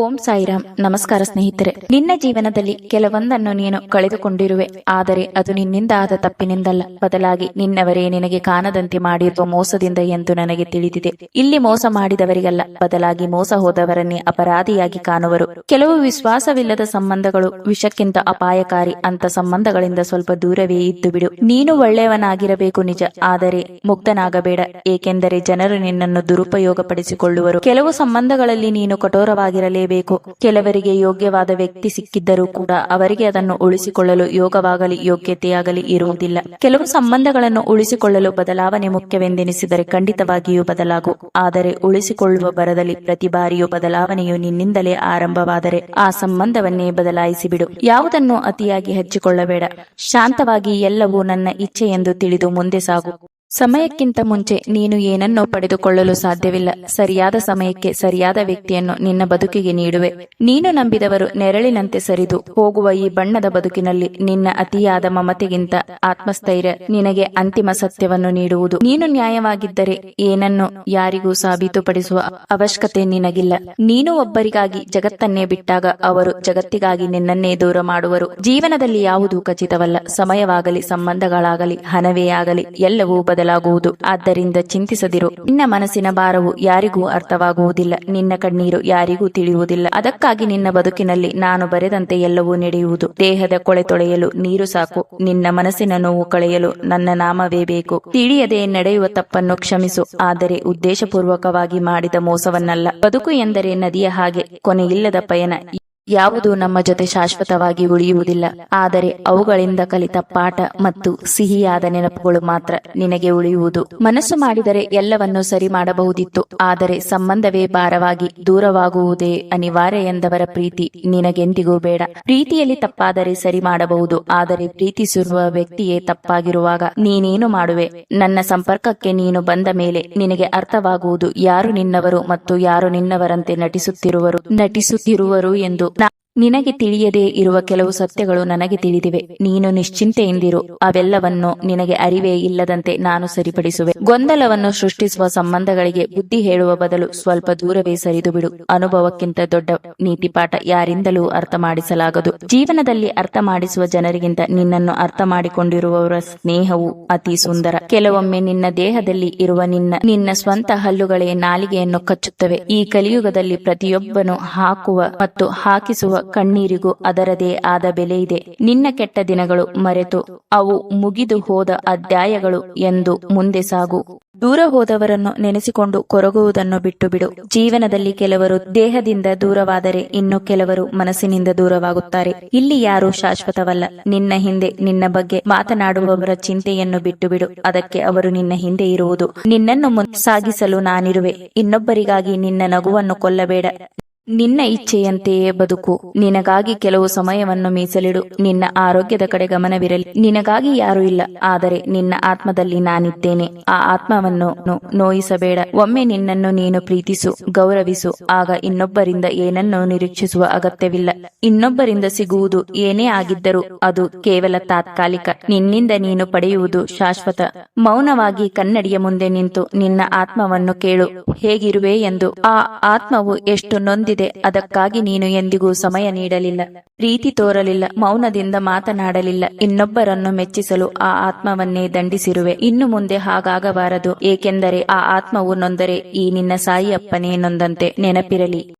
ಓಂ ಸಾಯಿರಾಮ್. ನಮಸ್ಕಾರ ಸ್ನೇಹಿತರೆ. ನಿನ್ನ ಜೀವನದಲ್ಲಿ ಕೆಲವೊಂದನ್ನು ನೀನು ಕಳೆದುಕೊಂಡಿರುವೆ. ಆದರೆ ಅದು ನಿನ್ನಿಂದ ಆದ ತಪ್ಪಿನಿಂದಲ್ಲ. ಬದಲಾಗಿ ನಿನ್ನವರೇ ನಿನಗೆ ಕಾಣದಂತೆ ಮಾಡಿರುವ ಮೋಸದಿಂದ ಎಂದು ನನಗೆ ತಿಳಿದಿದೆ. ಇಲ್ಲಿ ಮೋಸ ಮಾಡಿದವರಿಗಲ್ಲ. ಬದಲಾಗಿ ಮೋಸ ಹೋದವರನ್ನೇ ಅಪರಾಧಿಯಾಗಿ ಕಾಣುವರು. ಕೆಲವು ವಿಶ್ವಾಸವಿಲ್ಲದ ಸಂಬಂಧಗಳು ವಿಷಕ್ಕಿಂತ ಅಪಾಯಕಾರಿ. ಅಂತ ಸಂಬಂಧಗಳಿಂದ ಸ್ವಲ್ಪ ದೂರವೇ ಇದ್ದು ಬಿಡು. ನೀನು ಒಳ್ಳೆಯವನಾಗಿರಬೇಕು ನಿಜ. ಆದರೆ ಮುಗ್ಧನಾಗಬೇಡ ಏಕೆಂದರೆ ಜನರು ನಿನ್ನನ್ನು ದುರುಪಯೋಗಪಡಿಸಿಕೊಳ್ಳುವರು. ಕೆಲವು ಸಂಬಂಧಗಳಲ್ಲಿ ನೀನು ಕಠೋರವಾಗಿರಲೇಬೇಕು ಕೆಲವರಿಗೆ ಯೋಗ್ಯವಾದ ವ್ಯಕ್ತಿ ಸಿಕ್ಕಿದ್ದರೂ ಕೂಡ ಅವರಿಗೆ ಅದನ್ನು ಉಳಿಸಿಕೊಳ್ಳಲು ಯೋಗವಾಗಲಿ, ಯೋಗ್ಯತೆಯಾಗಲಿ ಇರುವುದಿಲ್ಲ. ಕೆಲವು ಸಂಬಂಧಗಳನ್ನು ಉಳಿಸಿಕೊಳ್ಳಲು ಬದಲಾವಣೆ ಮುಖ್ಯವೆಂದೆನಿಸಿದರೆ ಖಂಡಿತವಾಗಿಯೂ ಬದಲಾಗು. ಆದರೆ ಉಳಿಸಿಕೊಳ್ಳುವ ಬರದಲ್ಲಿ ಪ್ರತಿ ಬಾರಿಯೂ ಬದಲಾವಣೆಯು ನಿನ್ನಿಂದಲೇ ಆರಂಭವಾದರೆ ಆ ಸಂಬಂಧವನ್ನೇ ಬದಲಾಯಿಸಿಬಿಡು. ಯಾವುದನ್ನು ಅತಿಯಾಗಿ ಹಚ್ಚಿಕೊಳ್ಳಬೇಡ. ಶಾಂತವಾಗಿ ಎಲ್ಲವೂ ನನ್ನ ಇಚ್ಛೆ ಎಂದು ತಿಳಿದು ಮುಂದೆ ಸಾಗು. ಸಮಯಕ್ಕಿಂತ ಮುಂಚೆ ನೀನು ಏನನ್ನೋ ಪಡೆದುಕೊಳ್ಳಲು ಸಾಧ್ಯವಿಲ್ಲ. ಸರಿಯಾದ ಸಮಯಕ್ಕೆ ಸರಿಯಾದ ವ್ಯಕ್ತಿಯನ್ನು ನಿನ್ನ ಬದುಕಿಗೆ ನೀಡುವೆ. ನೀನು ನಂಬಿದವರು ನೆರಳಿನಂತೆ ಸರಿದು ಹೋಗುವ ಈ ಬಣ್ಣದ ಬದುಕಿನಲ್ಲಿ ನಿನ್ನ ಅತಿಯಾದ ಮಮತೆಗಿಂತ ಆತ್ಮಸ್ಥೈರ್ಯ ನಿನಗೆ ಅಂತಿಮ ಸತ್ಯವನ್ನು ನೀಡುವುದು. ನೀನು ನ್ಯಾಯವಾಗಿದ್ದರೆ ಏನನ್ನು ಯಾರಿಗೂ ಸಾಬೀತುಪಡಿಸುವ ಅವಶ್ಯಕತೆ ನಿನಗಿಲ್ಲ. ನೀನು ಒಬ್ಬರಿಗಾಗಿ ಜಗತ್ತನ್ನೇ ಬಿಟ್ಟಾಗ ಅವರು ಜಗತ್ತಿಗಾಗಿ ನಿನ್ನನ್ನೇ ದೂರ ಮಾಡುವರು. ಜೀವನದಲ್ಲಿ ಯಾವುದೂ ಖಚಿತವಲ್ಲ. ಸಮಯವಾಗಲಿ, ಸಂಬಂಧಗಳಾಗಲಿ ಹಣವೇ ಆಗಲಿ ಎಲ್ಲವೂ ಬದಲಾಗುವುದು. ಆದ್ದರಿಂದ ಚಿಂತಿಸದಿರು. ನಿನ್ನ ಮನಸ್ಸಿನ ಭಾರವು ಯಾರಿಗೂ ಅರ್ಥವಾಗುವುದಿಲ್ಲ. ನಿನ್ನ ಕಣ್ಣೀರು ಯಾರಿಗೂ ತಿಳಿಯುವುದಿಲ್ಲ. ಅದಕ್ಕಾಗಿ ನಿನ್ನ ಬದುಕಿನಲ್ಲಿ ನಾನು ಬರೆದಂತೆ ಎಲ್ಲವೂ ನಡೆಯುವುದು. ದೇಹದ ಕೊಳೆ ತೊಳೆಯಲು ನೀರು ಸಾಕು. ನಿನ್ನ ಮನಸ್ಸಿನ ನೋವು ಕಳೆಯಲು ನನ್ನ ನಾಮವೇ ಬೇಕು. ತಿಳಿಯದೆ ನಡೆಯುವ ತಪ್ಪನ್ನು ಕ್ಷಮಿಸು. ಆದರೆ ಉದ್ದೇಶಪೂರ್ವಕವಾಗಿ ಮಾಡಿದ ಮೋಸವನ್ನಲ್ಲ. ಬದುಕು ಎಂದರೆ ನದಿಯ ಹಾಗೆ, ಕೊನೆಯಿಲ್ಲದ ಪಯಣ. ಯಾವುದು ನಮ್ಮ ಜೊತೆ ಶಾಶ್ವತವಾಗಿ ಉಳಿಯುವುದಿಲ್ಲ. ಆದರೆ ಅವುಗಳಿಂದ ಕಲಿತ ಪಾಠ ಮತ್ತು ಸಿಹಿಯಾದ ನೆನಪುಗಳು ಮಾತ್ರ ನಿನಗೆ ಉಳಿಯುವುದು. ಮನಸ್ಸು ಮಾಡಿದರೆ ಎಲ್ಲವನ್ನೂ ಸರಿ ಮಾಡಬಹುದಿತ್ತು. ಆದರೆ ಸಂಬಂಧವೇ ಭಾರವಾಗಿ ದೂರವಾಗುವುದೇ ಅನಿವಾರ್ಯ ಎಂದವರ ಪ್ರೀತಿ ನಿನಗೆಂದಿಗೂ ಬೇಡ. ಪ್ರೀತಿಯಲ್ಲಿ ತಪ್ಪಾದರೆ ಸರಿ ಮಾಡಬಹುದು. ಆದರೆ ಪ್ರೀತಿಸಿರುವ ವ್ಯಕ್ತಿಯೇ ತಪ್ಪಾಗಿರುವಾಗ ನೀನೇನು ಮಾಡುವೆ? ನನ್ನ ಸಂಪರ್ಕಕ್ಕೆ ನೀನು ಬಂದ ಮೇಲೆ ನಿನಗೆ ಅರ್ಥವಾಗುವುದು ಯಾರು ನಿನ್ನವರು ಮತ್ತು ಯಾರು ನಿನ್ನವರಂತೆ ನಟಿಸುತ್ತಿರುವರು. ನಟಿಸುತ್ತಿರುವರು ಎಂದು ನಿನಗೆ ತಿಳಿಯದೇ ಇರುವ ಕೆಲವು ಸತ್ಯಗಳು ನನಗೆ ತಿಳಿದಿವೆ. ನೀನು ನಿಶ್ಚಿಂತೆಯಿಂದಿರು. ಅವೆಲ್ಲವನ್ನು ನಿನಗೆ ಅರಿವೇ ಇಲ್ಲದಂತೆ ನಾನು ಸರಿಪಡಿಸುವೆ. ಗೊಂದಲವನ್ನು ಸೃಷ್ಟಿಸುವ ಸಂಬಂಧಗಳಿಗೆ ಬುದ್ಧಿ ಹೇಳುವ ಬದಲು ಸ್ವಲ್ಪ ದೂರವೇ ಸರಿದು ಬಿಡು ಅನುಭವಕ್ಕಿಂತ ದೊಡ್ಡ ನೀತಿಪಾಠ ಯಾರಿಂದಲೂ ಅರ್ಥ ಮಾಡಿಸಲಾಗದು ಜೀವನದಲ್ಲಿ ಅರ್ಥ ಮಾಡಿಸುವ ಜನರಿಗಿಂತ ನಿನ್ನನ್ನು ಅರ್ಥ ಮಾಡಿಕೊಂಡಿರುವವರ ಸ್ನೇಹವು ಅತಿ ಸುಂದರ. ಕೆಲವೊಮ್ಮೆ ನಿನ್ನ ದೇಹದಲ್ಲಿ ಇರುವ ನಿನ್ನ ನಿನ್ನ ಸ್ವಂತ ಹಲ್ಲುಗಳೇ ನಾಲಿಗೆಯನ್ನು ಕಚ್ಚುತ್ತವೆ. ಈ ಕಲಿಯುಗದಲ್ಲಿ ಪ್ರತಿಯೊಬ್ಬನು ಹಾಕುವ ಮತ್ತು ಹಾಕಿಸುವ ಕಣ್ಣೀರಿಗೂ ಅದರದೇ ಆದ ಬೆಲೆ ಇದೆ. ನಿನ್ನ ಕೆಟ್ಟ ದಿನಗಳು ಮರೆತು ಅವು ಮುಗಿದು ಹೋದ ಅಧ್ಯಾಯಗಳು ಎಂದು ಮುಂದೆ ಸಾಗು. ದೂರ ಹೋದವರನ್ನು ನೆನೆಸಿಕೊಂಡು ಕೊರಗುವುದನ್ನು ಬಿಟ್ಟು ಬಿಡು ಜೀವನದಲ್ಲಿ ಕೆಲವರು ದೇಹದಿಂದ ದೂರವಾದರೆ ಇನ್ನು ಕೆಲವರು ಮನಸ್ಸಿನಿಂದ ದೂರವಾಗುತ್ತಾರೆ. ಇಲ್ಲಿ ಯಾರೂ ಶಾಶ್ವತವಲ್ಲ. ನಿನ್ನ ಹಿಂದೆ ನಿನ್ನ ಬಗ್ಗೆ ಮಾತನಾಡುವವರ ಚಿಂತೆಯನ್ನು ಬಿಟ್ಟು ಬಿಡು ಅದಕ್ಕೆ ಅವರು ನಿನ್ನ ಹಿಂದೆ ಇರುವುದು. ನಿನ್ನನ್ನು ಸಾಗಿಸಲು ನಾನಿರುವೆ. ಇನ್ನೊಬ್ಬರಿಗಾಗಿ ನಿನ್ನ ನಗುವನ್ನು ಕೊಲ್ಲಬೇಡ. ನಿನ್ನ ಇಚ್ಛೆಯಂತೆಯೇ ಬದುಕು. ನಿನಗಾಗಿ ಕೆಲವು ಸಮಯವನ್ನು ಮೀಸಲಿಡು. ನಿನ್ನ ಆರೋಗ್ಯದ ಕಡೆ ಗಮನವಿರಲಿ. ನಿನಗಾಗಿ ಯಾರೂ ಇಲ್ಲ. ಆದರೆ ನಿನ್ನ ಆತ್ಮದಲ್ಲಿ ನಾನಿದ್ದೇನೆ. ಆ ಆತ್ಮವನ್ನು ನೋಯಿಸಬೇಡ. ಒಮ್ಮೆ ನಿನ್ನನ್ನು ನೀನು ಪ್ರೀತಿಸು, ಗೌರವಿಸು. ಆಗ ಇನ್ನೊಬ್ಬರಿಂದ ಏನನ್ನೂ ನಿರೀಕ್ಷಿಸುವ ಅಗತ್ಯವಿಲ್ಲ. ಇನ್ನೊಬ್ಬರಿಂದ ಸಿಗುವುದು ಏನೇ ಆಗಿದ್ದರೂ ಅದು ಕೇವಲ ತಾತ್ಕಾಲಿಕ. ನಿನ್ನಿಂದ ನೀನು ಪಡೆಯುವುದು ಶಾಶ್ವತ. ಮೌನವಾಗಿ ಕನ್ನಡಿಯ ಮುಂದೆ ನಿಂತು ನಿನ್ನ ಆತ್ಮವನ್ನು ಕೇಳು. ಹೇಗಿರುವೆ ಎಂದು. ಆ ಆತ್ಮವು ಎಷ್ಟು ನೊಂದಿದೆ ಅದಕ್ಕಾಗಿ ನೀನು ಎಂದಿಗೂ ಸಮಯ ನೀಡಲಿಲ್ಲ. ಪ್ರೀತಿ ತೋರಲಿಲ್ಲ. ಮೌನದಿಂದ ಮಾತನಾಡಲಿಲ್ಲ. ಇನ್ನೊಬ್ಬರನ್ನು ಮೆಚ್ಚಿಸಲು ಆ ಆತ್ಮವನ್ನೇ ದಂಡಿಸಿರುವೆ. ಇನ್ನು ಮುಂದೆ ಹಾಗಾಗಬಾರದು. ಏಕೆಂದರೆ ಆ ಆತ್ಮವು ನೊಂದರೆ ಈ ನಿನ್ನ ಸಾಯಿ ಅಪ್ಪನೇ ನೊಂದಂತೆ ನೆನಪಿರಲಿ.